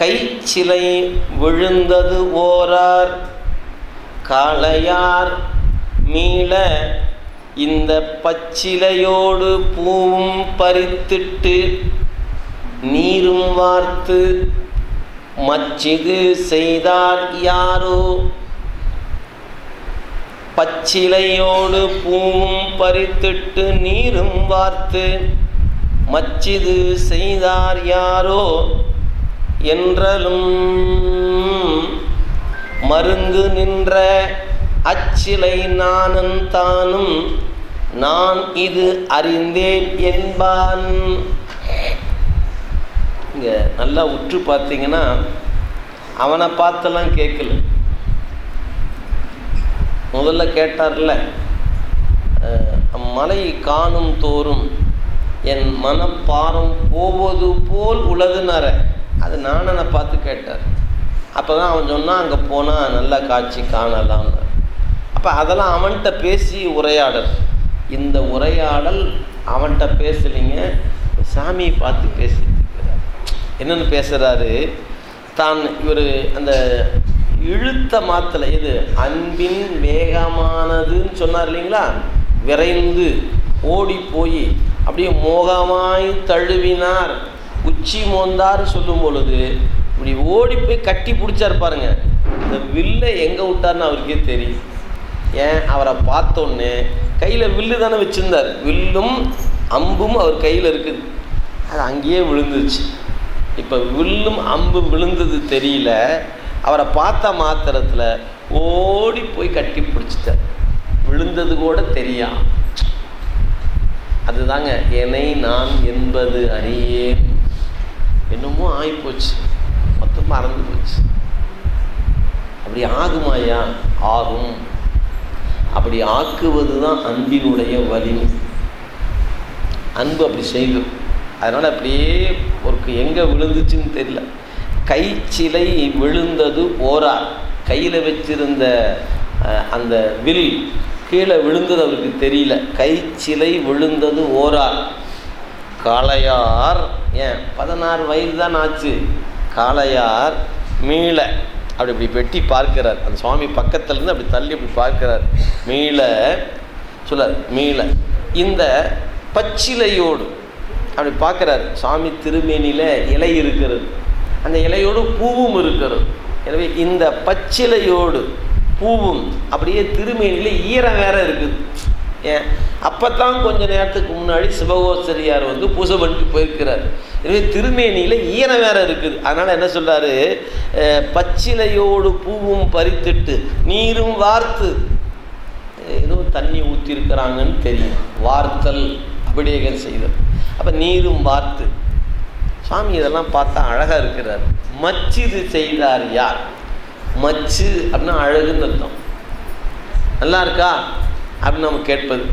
கைச்சிலை விழுந்தது ஓரார். காளையார் மீள இந்த பச்சிலையோடு பூவும் பறித்திட்டு நீரும் வார்த்து மச்சிது செய்தார் யாரோ. பச்சிலையோடு பூவும் பறித்திட்டு நீரும் வார்த்து மச்சிது செய்தார் யாரோ. என்றலும் மருங்கு நின்ற அச்சிலை நானும் தானும் நான் இது அறிந்தேன் என்பான். இங்கே நல்லா உற்று பார்த்தீங்கன்னா அவனை பார்த்தெல்லாம் கேட்கல. முதல்ல கேட்டார்ல மலை காணும் தோறும் என் மனப்பாரம் போவது போல் உளதுனார அது நானனை பார்த்து கேட்டார். அப்போ தான் அவன் சொன்னான் அங்கே போனால் நல்ல காட்சி காணலாம்னார் அப்போ அதெல்லாம் அவன்கிட்ட பேசி உரையாடல். இந்த உரையாடல் அவன்கிட்ட பேசலிங்க சாமியை பார்த்து பேசிட்டு இருக்கிறார். என்னென்னு பேசுகிறாரு தான் இவர் அந்த இழுத்த மாத்தலை இது அன்பின் வேகமானதுன்னு சொன்னார் இல்லைங்களா? விரைந்து ஓடி போய் அப்படியே மோகமாய் தழுவினார். உச்சி மோந்தார் சொல்லும் பொழுது இப்படி ஓடி போய் கட்டி பிடிச்சாரு பாருங்க. இந்த வில்லை எங்கே விட்டார்னு அவருக்கே தெரியும். ஏன்? அவரை பார்த்தோன்னே கையில் வில்லு தானே வச்சுருந்தார். வில்லும் அம்பும் அவர் கையில் இருக்குது. அது அங்கேயே விழுந்துருச்சு. இப்போ வில்லும் அம்பும் விழுந்தது தெரியல. அவரை பார்த்த மாத்திரத்தில் ஓடி போய் கட்டி பிடிச்சிட்டார். விழுந்தது கூட தெரியா அதுதாங்க என்னை நான் என்பது அறியேன். என்னமோ ஆகிப்போச்சு மொத்தம் மறந்து போச்சு. அப்படி ஆகுமாயா ஆகும். அப்படி ஆக்குவது தான் அன்பினுடைய வலிமை. அன்பு அப்படி செய்யும். அதனால் அப்படியே ஒரு எங்கே விழுந்துச்சுன்னு தெரியல. கைச்சிலை விழுந்தது ஓரார். கையில் வச்சிருந்த அந்த வில் கீழே விழுந்தது அவருக்கு தெரியல. கைச்சிலை விழுந்தது ஓரார். காளையார் ஏன்? பதினாறு வயது தான் ஆச்சு. காளையார் மீள. அப்படி இப்படி வெட்டி பார்க்கிறார். அந்த சுவாமி பக்கத்துலேருந்து அப்படி தள்ளி இப்படி பார்க்கிறார். மீள. சொல்லார் மீள. இந்த பச்சிலையோடு அப்படி பார்க்குறாரு. சுவாமி திருமேனியில் இலை இருக்கிறது. அந்த இலையோடு பூவும் இருக்கிறது. எனவே இந்த பச்சிலையோடு பூவும் அப்படியே திருமேனியில் ஈரம் வேற இருக்குது. ஏன்? அப்போ தான் கொஞ்ச நேரத்துக்கு முன்னாடி சிவகோசரியார் வந்து பூசை பண்ணிட்டு போயிருக்கிறார். எனவே திருமேனியில் ஈரம் வேற இருக்குது. அதனால் என்ன சொல்கிறாரு பச்சிலையோடு பூவும் பறித்துட்டு நீரும் வார்த்து. ஏதோ தண்ணி ஊற்றிருக்கிறாங்கன்னு தெரியும். வார்த்தல் அபிடேகம் செய்தல். அப்போ நீரும் வார்த்து. சுவாமி இதெல்லாம் பார்த்தா அழகாக இருக்கிறார். மச்சிது செய்தார் யார்? மச்சு அப்படின்னா அழகுன்னு அர்த்தம். நல்லா இருக்கா? அப்படின்னு நம்ம கேட்பது.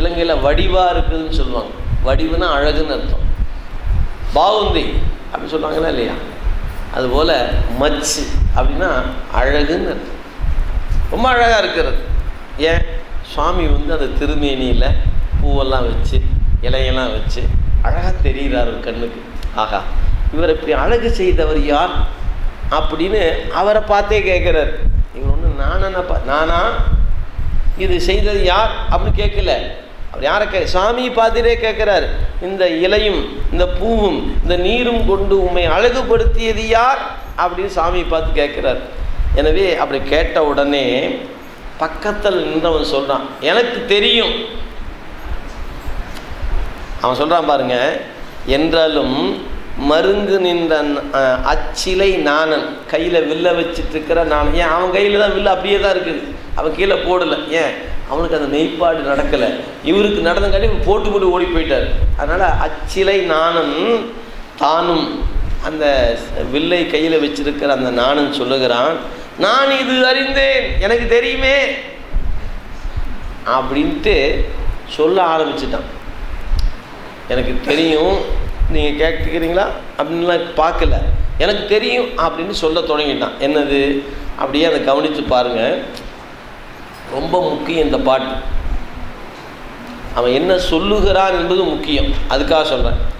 இலங்கையில் வடிவாக இருக்குதுன்னு சொல்லுவாங்க. வடிவுனா அழகுன்னு அர்த்தம். பாவுந்தி அப்படின்னு சொல்லுவாங்களா இல்லையா? அதுபோல் மச்சு அப்படின்னா அழகுன்னு ரொம்ப அழகாக இருக்கிறது. ஏன்? சுவாமி வந்து அந்த திருமேனியில் பூவெல்லாம் வச்சு இலையெல்லாம் வச்சு அழகாக தெரிகிறார் ஒரு கண்ணுக்கு. ஆகா இவர் இப்படி அழகு செய்தவர் யார் அப்படின்னு அவரை பார்த்தே கேட்குறாரு. இவர் ஒன்று நானா பா நானா? இது செய்தது யார் அப்படின்னு கேட்கல. அவர் யாரை கே சாமியை பார்த்துட்டே கேட்குறாரு இந்த இலையும் இந்த பூவும் இந்த நீரும் கொண்டு உண்மை அழகுபடுத்தியது யார்? அப்படின்னு சாமியை பார்த்து கேட்குறாரு. எனவே அப்படி கேட்ட உடனே பக்கத்தில் நின்றவன் சொல்கிறான் எனக்கு தெரியும். அவன் சொல்கிறான் பாருங்க என்றாலும் மருங்கு நின்ற அச்சிலை நாணன் கையில் வில்ல வச்சுட்டு இருக்கிற நான் ஏன் அவன் கையில் தான் வில்லு அப்படியே தான் இருக்குது. அவன் கீழே போடலை. ஏன்? அவனுக்கு அந்த மெய்ப்பாடு நடக்கலை. இவருக்கு நடந்தங்காட்டி இவர் போட்டு போட்டு ஓடி போயிட்டார். அதனால் அச்சிலை நாணன் தானும் அந்த வில்லை கையில் வச்சிருக்கிற அந்த நாணன் சொல்லுகிறான் நான் இது அறிந்தேன். எனக்கு தெரியுமே. அப்படின்ட்டு சொல்ல ஆரம்பிச்சிட்டான். எனக்கு தெரியும். நீங்கள் கேட்டுக்கிறீங்களா? அப்படின்லாம் பார்க்கல. எனக்கு தெரியும். அப்படின்னு சொல்ல தொடங்கிட்டான். என்னது? அப்படியே அதை கவனித்து பாருங்கள் ரொம்ப முக்கியம் இந்த பாட்டு. அவன் என்ன சொல்லுகிறான் என்பது முக்கியம். அதுக்காக சொல்கிறேன்